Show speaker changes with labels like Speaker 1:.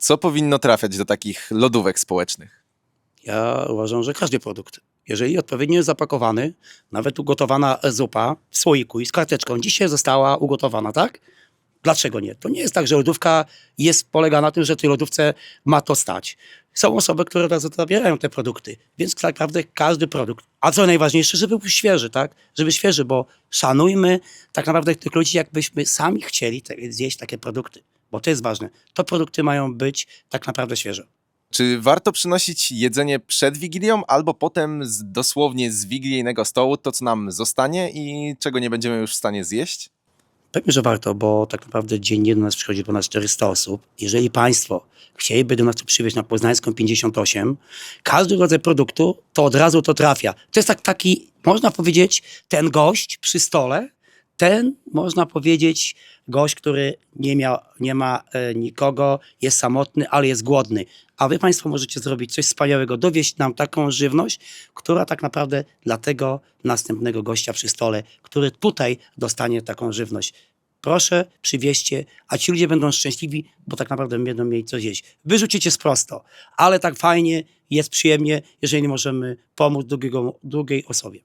Speaker 1: Co powinno trafiać do takich lodówek społecznych?
Speaker 2: Ja uważam, że każdy produkt. Jeżeli odpowiednio jest zapakowany, nawet ugotowana zupa w słoiku i z karteczką dzisiaj została ugotowana, tak? Dlaczego nie? To nie jest tak, że lodówka jest, polega na tym, że tej lodówce ma to stać. Są osoby, które zabierają te produkty, więc tak naprawdę każdy produkt. A co najważniejsze, żeby był świeży, tak? Żeby świeży, bo szanujmy tak naprawdę tych ludzi, jakbyśmy sami chcieli te, zjeść takie produkty, bo to jest ważne. To produkty mają być tak naprawdę świeże.
Speaker 1: Czy warto przynosić jedzenie przed Wigilią albo potem z, dosłownie z wigilijnego stołu to, co nam zostanie i czego nie będziemy już w stanie zjeść?
Speaker 2: Pewnie, że warto, bo tak naprawdę dziennie do nas przychodzi ponad 400 osób. Jeżeli Państwo chcieliby do nas tu przywieźć na Poznańską 58, każdy rodzaj produktu, to od razu to trafia. To jest tak taki, można powiedzieć, ten gość przy stole, ten, można powiedzieć, gość, który nie, miał, nie ma e, nikogo, jest samotny, ale jest głodny. A wy Państwo możecie zrobić coś wspaniałego, dowieść nam taką żywność, która tak naprawdę dla tego następnego gościa przy stole, który tutaj dostanie taką żywność. Proszę, przywieźcie, a ci ludzie będą szczęśliwi, bo tak naprawdę będą mieli coś jeść. Wyrzucicie prosto, ale tak fajnie, jest przyjemnie, jeżeli możemy pomóc drugiego, drugiej osobie.